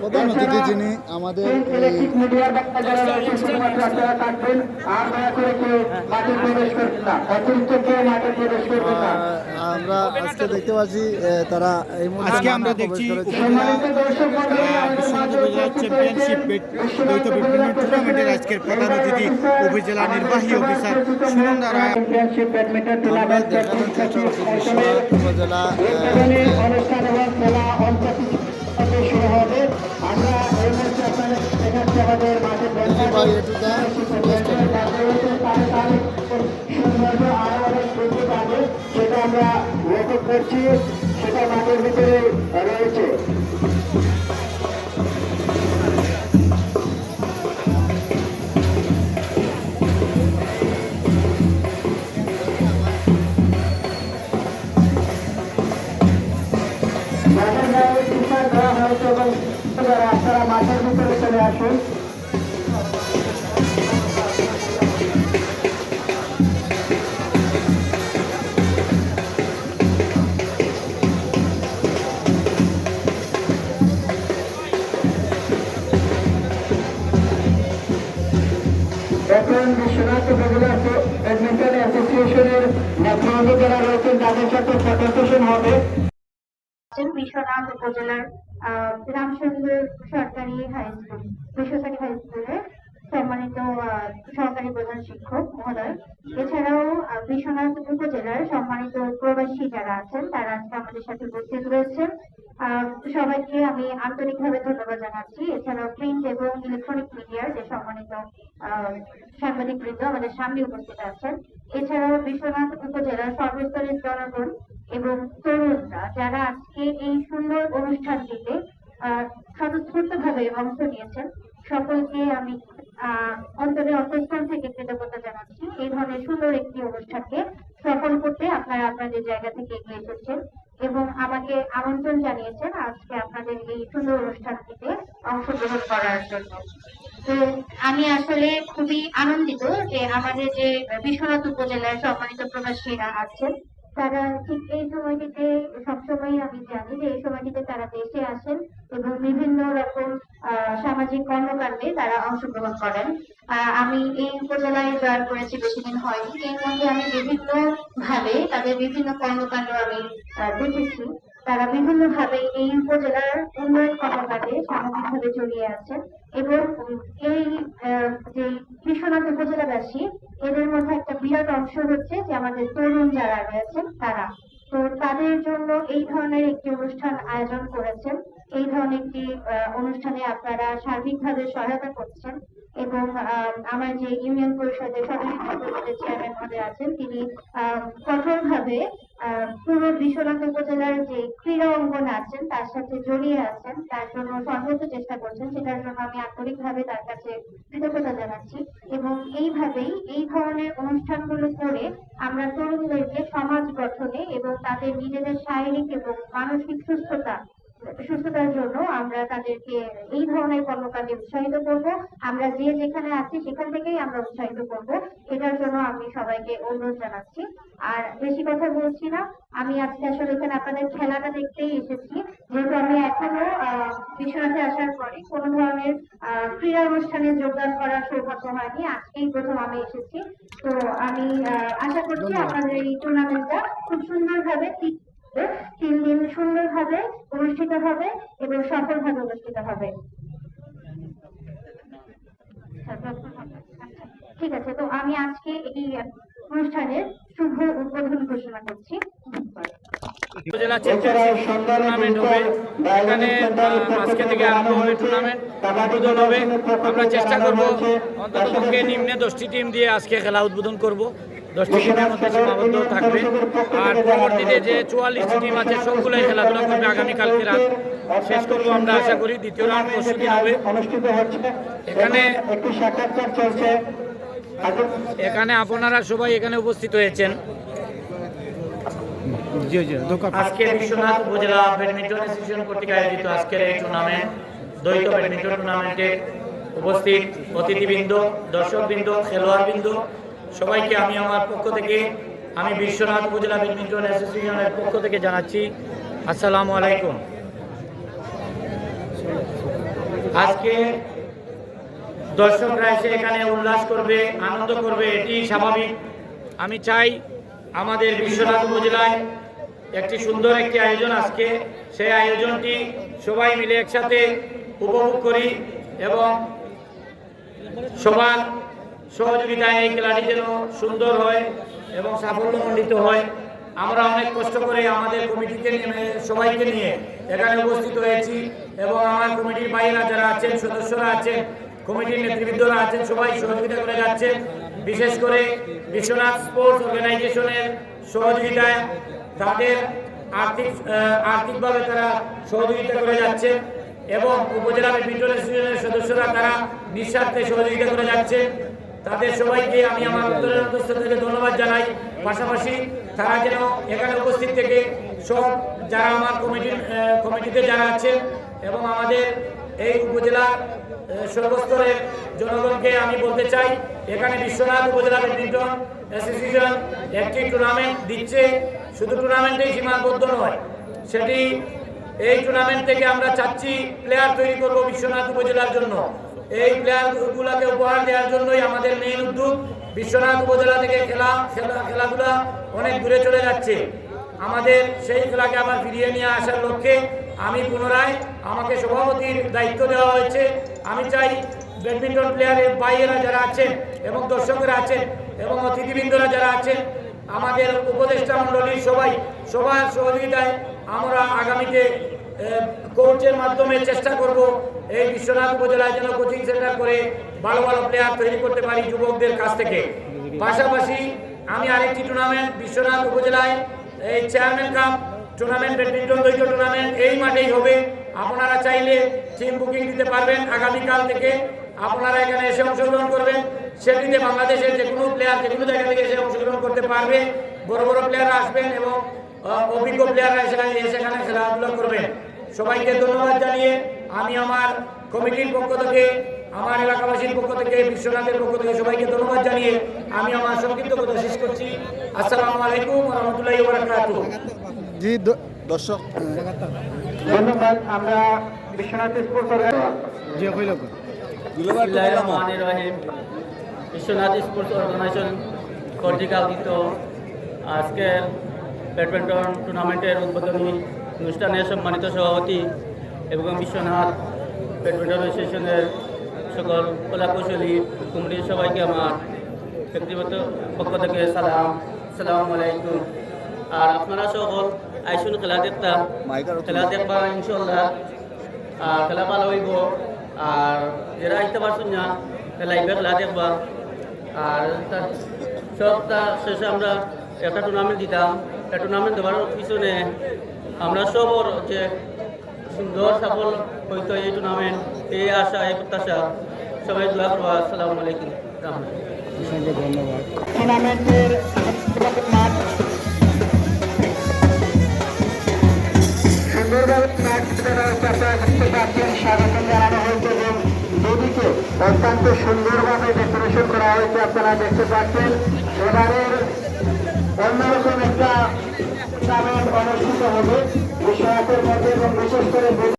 প্রধান অতিথি যিনি আমাদের আমরা আজকে দেখতে পাচ্ছি আহ, তারা এই মুহূর্তে আজকে আমরা দেখছি চ্যাম্পিয়নশিপ দ্বৈত ব্যাডমিন্টন টুর্নামেন্টের আজকের প্রধান অতিথি উপজেলা নির্বাহী অফিসার রায় বিশ্বনাথ উপজেলা অনুষ্ঠান এবং খেলা করছি সেটা মাঠের ভিতরে রয়েছে। আপনারা মাঠের ভিতরে চলে বিশ্বনাথ উপজেলার রামচন্দ্র সরকারি হাই স্কুল বেসরকারি হাই স্কুলের সম্মানিত সহকারী প্রধান শিক্ষক মহোদয়। এছাড়াও বিশ্বনাথ উপজেলার সম্মানিত প্রবাসী যারা আছেন, তারা আজকে আমাদের সাথে উপস্থিত রয়েছেন। সবাইকে আমি আন্তরিকভাবে ধন্যবাদ জানাচ্ছি। এছাড়াও প্রিন্ট এবং ইলেকট্রনিক মিডিয়ার যে সম্মানিত সাংবাদিক বৃন্দ আমাদের সামনে উপস্থিত আছেন। এছাড়াও বিশ্বনাথ উপজেলার সর্বস্তরের জনগণ এবং তরুণরা যারা আজকে এই সুন্দর অনুষ্ঠানটিতে স্বতঃস্ফূর্ত ভাবে অংশ নিয়েছেন, সকলকে আমি অন্তরে অন্তঃস্থল থেকে কৃতজ্ঞতা জানাচ্ছি। এই ধরনের সুন্দর একটি অনুষ্ঠানকে সফল করতে আপনারা আপনাদের জায়গা থেকে এগিয়ে এসেছেন এবং আমাকে আমন্ত্রণ জানিয়েছেন আজকে আপনাদের এই সুন্দর অনুষ্ঠানটিতে অংশগ্রহণ করার জন্য। তো আমি আসলে খুবই আনন্দিত যে আমাদের যে বিশ্বনাথ উপজেলার সম্মানিত প্রবাসীরা আছেন, তারা ঠিক এই সময়টিতে সবসময় আমি জানি যে এই সময়টিতে তারা দেশে আসেন। এবং বিভিন্ন রকম সামাজিক কর্মকাণ্ডে তারা অংশগ্রহণ করেন। আমি এই উপজেলায় জয়েন করেছি বেশি দিন হয়নি। এর মধ্যে আমি বিভিন্ন ভাবে তাদের বিভিন্ন কর্মকাণ্ড আমি দেখেছি। তারা বিভিন্ন ভাবে এই উপজেলার উন্নয়ন কর্মকাণ্ডে সামাজিকভাবে জড়িয়ে আছেন এবং এই যে বিশ্বনাথ উপজেলাবাসী, এদের মধ্যে একটা বিরাট অংশ হচ্ছে যে আমাদের তরুণ যারা রয়েছেন, তারা। তো তাদের জন্য এই ধরনের একটি অনুষ্ঠান আয়োজন করেছেন। এই ধরনের একটি অনুষ্ঠানে আপনারা সার্বিকভাবে সহায়তা করছেন। এবং আমার যে ইউনিয়ন পরিষদের সদস্য পরিষদের চেয়ারম্যান মহোদয় আছেন তিনি কঠোরভাবে আহ, পুরো বিশ্বনাথ উপজেলার যে ক্রীড়া অঙ্গন আছেন তার সাথে জড়িয়ে আছেন তার জন্য সর্বোচ্চ চেষ্টা করছেন সেটার জন্য আমি আন্তরিকভাবে তার কাছে কৃতজ্ঞতা জানাচ্ছি। এবং এইভাবেই এই ধরনের অনুষ্ঠানগুলো করে আমরা তরুণদেরকে সমাজ গঠনে এবং তাদের নিজেদের শারীরিক এবং মানসিক সুস্থতা সুস্থতার জন্য আমরা তাদেরকে এই ধরনের কর্মকাণ্ডে উৎসাহিত করব। আমরা যে যেখানে আছি সেখান থেকেই আমরা উৎসাহিত করব। এটার জন্য আমি সবাইকে অনুরোধ জানাচ্ছি। আর বেশি কথা বলছি না। আমি আজকে আসলে এখানে আপনাদের খেলাটা দেখতেই এসেছি। যেহেতু আমি এখনও বিশ্বনাথে আসার পরে কোনো ধরনের আহ, ক্রীড়া অনুষ্ঠানে যোগদান করার সৌভাগ্য হয়নি। আজকেই প্রথম আমি এসেছি। তো আমি আহ, আশা করছি আপনাদের এই টুর্নামেন্টটা খুব সুন্দরভাবে তিন দিন সুন্দরভাবে অনুষ্ঠিত হবে এবং সফলভাবে অনুষ্ঠিত হবে। ঠিক আছে তো আমি আজকে এই অনুষ্ঠানের শুভ উদ্বোধন ঘোষণা করছি। উপজেলা টুর্নামেন্ট হবে। এখানে আজকে থেকে আরম্ভ হবে টুর্নামেন্ট উদ্বোধন হবে। আমরা চেষ্টা করব অন্তত পক্ষে নিম্নে দশটি টিম দিয়ে আজকে খেলা উদ্বোধন করব। দশটি টিমের মধ্যে সীমাবদ্ধ থাকবে। আর পরবর্তীতে যে চুয়াল্লিশটি টিম আছে সবগুলোই খেলাধুলা করবে আগামীকালকে রাত। শেষ করব আমরা আশা করি দ্বিতীয় রাউন্ড পরশু দিন হবে। এখানে- এখানে আপনারা সবাই এখানে উপস্থিত হয়েছেন। আজকে বিশ্বনাথ উপজেলা ব্যাডমিন্টন অ্যাসোসিয়েশন কর্তৃক আয়োজিত আজকের এই টুর্নামেন্ট দ্বৈত ব্যাডমিন্টন টুর্নামেন্টে উপস্থিত অতিথিবৃন্দ দর্শকবৃন্দ খেলোয়াড়বৃন্দ সবাইকে আমি আমার পক্ষ থেকে, আমি বিশ্বনাথ উপজেলা ব্যাডমিন্টন অ্যাসোসিয়েশনের পক্ষ থেকে জানাচ্ছি, আসসালামু আলাইকুম। আজকে দর্শকরা এসে এখানে উল্লাস করবে, আনন্দ করবে, এটি স্বাভাবিক। আমি চাই আমাদের বিশ্বনাথ উপজেলায় একটি সুন্দর একটি আয়োজন আজকে। সেই আয়োজনটি সবাই মিলে একসাথে উপভোগ করি এবং সবার সহযোগিতায় এই খেলাটি যেন সুন্দর হয় এবং সাফল্যমণ্ডিত হয়। আমরা অনেক কষ্ট করে আমাদের কমিটিকে নিয়ে সবাইকে নিয়ে এখানে উপস্থিত হয়েছি এবং আমার কমিটির বাইরা যারা আছেন, সদস্যরা আছেন, কমিটির নেতৃবৃন্দরা আছেন, সবাই সহযোগিতা করে যাচ্ছেন বিশেষ করে বিশ্বনাথ স্পোর্টস অর্গানাইজেশনের সহযোগিতায় তাদের আর্থিক আর্থিকভাবে তারা সহযোগিতা করে যাচ্ছে এবং উপজেলা ব্যাডমিন্টন সদস্যরা তারা নিঃস্বার্থে সহযোগিতা করে যাচ্ছে। তাদের সবাইকে আমি আমার অন্তঃস্থ থেকে ধন্যবাদ জানাই। পাশাপাশি তারা যেন এখানে উপস্থিত থেকে সব যারা আমার কমিটির কমিটিতে যারা আছেন এবং আমাদের এই উপজেলা সর্বস্তরের জনগণকে আমি বলতে চাই, এখানে বিশ্বনাথ উপজেলা ব্যাডমিন্টন অ্যাসোসিয়েশন একটি টুর্নামেন্ট দিচ্ছে। শুধু টুর্নামেন্টেই সীমাবদ্ধ নয়, সেটি এই টুর্নামেন্ট থেকে আমরা চাচ্ছি প্লেয়ার তৈরি করব বিশ্বনাথ উপজেলার জন্য। এই প্লেয়ারগুলোকে উপহার দেওয়ার জন্যই আমাদের মেইন উদ্যোগ বিশ্বনাথ উপজেলা থেকে খেলা খেলা, খেলাধুলা অনেক দূরে চলে যাচ্ছে। আমাদের সেই খেলাকে আবার ফিরিয়ে নিয়ে আসার লক্ষ্যে আমি পুনরায় আমাকে সভাপতির দায়িত্ব দেওয়া হয়েছে। আমি চাই ব্যাডমিন্টন প্লেয়ারের বাইরেরা যারা আছেন এবং দর্শকরা আছেন এবং অতিথিবৃন্দরা যারা আছেন, আমাদের উপদেষ্টা মণ্ডলীর সবাই সবার সহযোগিতায় আমরা আগামীতে কোচের মাধ্যমে চেষ্টা করব এই বিশ্বনাথ উপজেলায় যেন কোচিং সেন্টার করে ভালো ভালো প্লেয়ার তৈরি করতে পারি যুবকদের কাছ থেকে। পাশাপাশি আমি আরেকটি টুর্নামেন্ট বিশ্বনাথ উপজেলায়, এই চেয়ারম্যান কাপ টুর্নামেন্ট ব্যাডমিন্টন দ্বৈত টুর্নামেন্ট এই মাঠেই হবে। আপনারা চাইলে টিম বুকিং দিতে পারবেন। আগামীকাল থেকে আপনারা এখানে এসে অংশগ্রহণ করবেন। সেটিতে বাংলাদেশের যে কোনো প্লেয়ার যে কোনো জায়গা থেকে এসে অংশগ্রহণ করতে পারবে। বড় বড় প্লেয়াররা আসবেন এবং অভিজ্ঞ প্লেয়াররা সেখানে সেখানে খেলাধুলা করবেন। সবাইকে ধন্যবাদ জানিয়ে আমি আমার কমিটির পক্ষ থেকে আমার এলাকাবাসীর পক্ষ থেকে বিশ্বনাথের পক্ষ থেকে সবাইকে ধন্যবাদ জানিয়ে আমি আমার সংক্ষিপ্ত কথা শেষ করছি। আসসালামু আলাইকুম রহমতুল্লাহ বারাকাতুহ। জি দর্শক। ধন্যবাদ আমরা বিশ্বনাথ স্পোর্টস যে হইল বিশ্বনাথ স্পোর্টস অর্গানাইজেশন কর্তৃক আয়োজিত আজকের ব্যাডমিন্টন টুর্নামেন্টের উদ্বোধনী অনুষ্ঠানে সম্মানিত সভাপতি এবং বিশ্বনাথ ব্যাডমিন্টন অ্যাসোসিয়েশনের সকল কলাকুশলী কমিটির সবাইকে আমার ব্যক্তিগত পক্ষ থেকে সালাম সালাম আলাইকুম। আর আপনারা সকল আইসুন খেলা দেখতাম, খেলা দেখবা ইনশাল্লাহ আর খেলা ভালো হইব। আর যারা আইতে পারছেন না লাইভে খেলা দেখবা। আর সবটা শেষে আমরা একটা টুর্নামেন্ট দিতাম। একটা টুর্নামেন্ট দেওয়ার পিছনে আমরা সবর যে সুন্দর সফল হইতো এই টুর্নামেন্ট এই আশা এই প্রত্যাশা সবাই দোয়া করবা আসসালামু আলাইকুম ধন্যবাদ। টুর্নামেন্টের মাঠ। সুন্দরভাবে জানানো হয়েছে এবং অত্যন্ত সুন্দরভাবে ডেকোরেশন করা হয়েছে আপনারা দেখতে পাচ্ছেন। এবারের অন্যরকম একটা টুর্নামেন্ট অনুষ্ঠিত হবে। বিষয়কের মধ্যে এবং বিশেষ করে